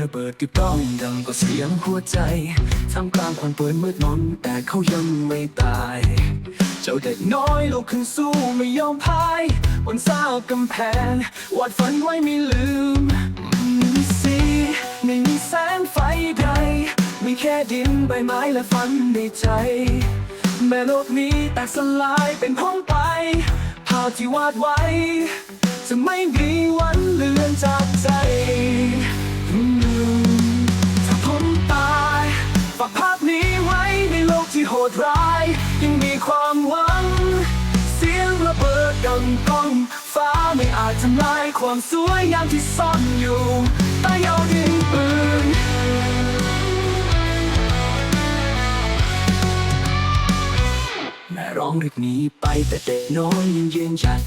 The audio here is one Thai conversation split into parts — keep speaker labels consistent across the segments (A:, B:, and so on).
A: ระเบิดกึกก้องดังก็เสียงหัวใจท่ามกลางความเปิดมืดมนแต่เขายังไม่ตาย เจ้าเด็กน้อยลุกขึ้นสู้ไม่ยอมพ่ายบนซากกำแพงวาดฝันไว้ไม่ลืมไม่มีสีไม่มีแสงไฟใด มีแค่ดินใบไม้และฝันในใจ แม้โลกนี้แตกสลายเป็นพ้องไปภาพที่วาดไว้ จะไม่มีวันเลือนจากใจ ร้าย ยังมีความหวัง เสียงระเบิดดังก้อง ฟ้าไม่อาจทำลายความสวยงามที่ซ่อนอยู่ใต้เยาดินปืนแม่ร้องเรียกหนีไปแต่เด็กน้อยยังยืนหยัด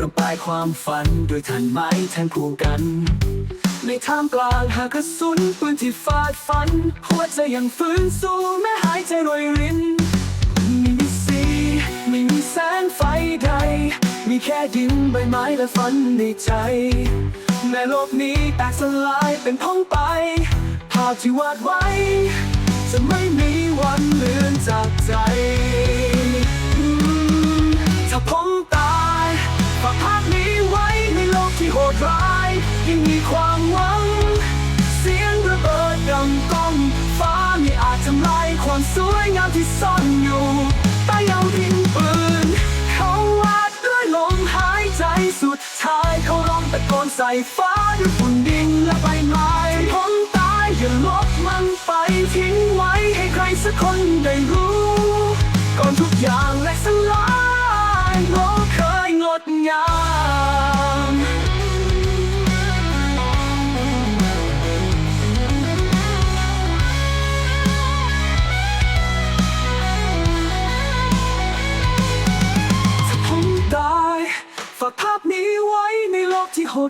A: ระบายความฝันด้วยทันไม้แทนคู่กัน ในท่ามกลางหากกระสุนปืนที่ฟาดฟัน หัวใจยังฟื้นสู้แม้หายใจรวยริน ไม่มีแสงไฟใด มีแค่ดินใบไม้และฝันในใจแม้โลกนี้แตกสลายเป็นพ้องไป ภาพที่วาดไว้ จะไม่มีวันเลือนจากใจ ถ้าผมตายฝากภาพนี้ไว้ในโลกที่โหดร้ายยังมีความหวัง เสียงระเบิดดังก้อง ฟ้าไม่อาจทำลายความสวยงามที่ซ่อน ตะโกนใส่ฟ้าด้วยฝุ่นดินและใบไม้ผมตายอย่าลบมันไปทิ้งไว้ให้ใครสักคนได้รู้ ก่อนทุกอย่างแหลกสลายโลกเคยงดงาม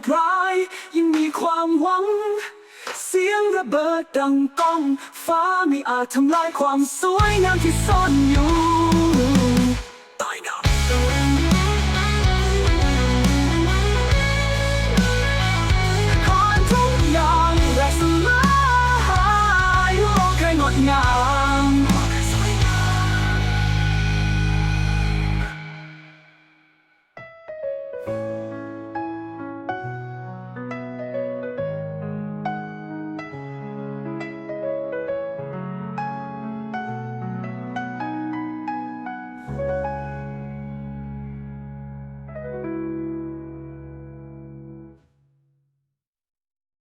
A: ดร้ายยังมีความหวัง เสียงระเบิดดังก้อง ฟ้าไม่อาจทำลายความสวยงามที่ซ่อนอยู่